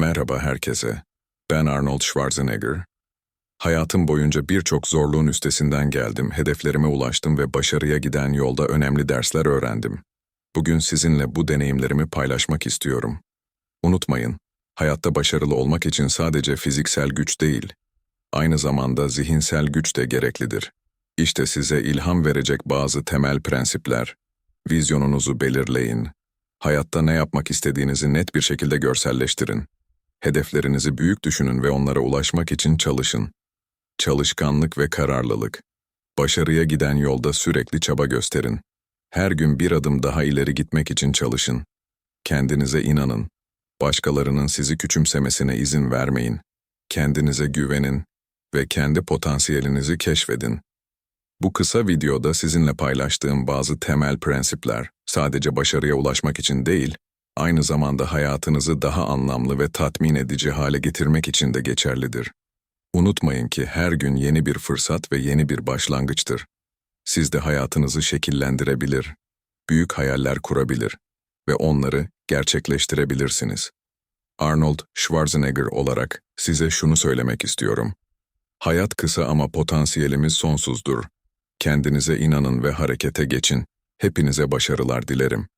Merhaba herkese. Ben Arnold Schwarzenegger. Hayatım boyunca birçok zorluğun üstesinden geldim, hedeflerime ulaştım ve başarıya giden yolda önemli dersler öğrendim. Bugün sizinle bu deneyimlerimi paylaşmak istiyorum. Unutmayın, hayatta başarılı olmak için sadece fiziksel güç değil, aynı zamanda zihinsel güç de gereklidir. İşte size ilham verecek bazı temel prensipler. Vizyonunuzu belirleyin. Hayatta ne yapmak istediğinizi net bir şekilde görselleştirin. Hedeflerinizi büyük düşünün ve onlara ulaşmak için çalışın. Çalışkanlık ve kararlılık. Başarıya giden yolda sürekli çaba gösterin. Her gün bir adım daha ileri gitmek için çalışın. Kendinize inanın. Başkalarının sizi küçümsemesine izin vermeyin. Kendinize güvenin ve kendi potansiyelinizi keşfedin. Bu kısa videoda sizinle paylaştığım bazı temel prensipler sadece başarıya ulaşmak için değil, aynı zamanda hayatınızı daha anlamlı ve tatmin edici hale getirmek için de geçerlidir. Unutmayın ki her gün yeni bir fırsat ve yeni bir başlangıçtır. Siz de hayatınızı şekillendirebilir, büyük hayaller kurabilir ve onları gerçekleştirebilirsiniz. Arnold Schwarzenegger olarak size şunu söylemek istiyorum. Hayat kısa ama potansiyelimiz sonsuzdur. Kendinize inanın ve harekete geçin. Hepinize başarılar dilerim.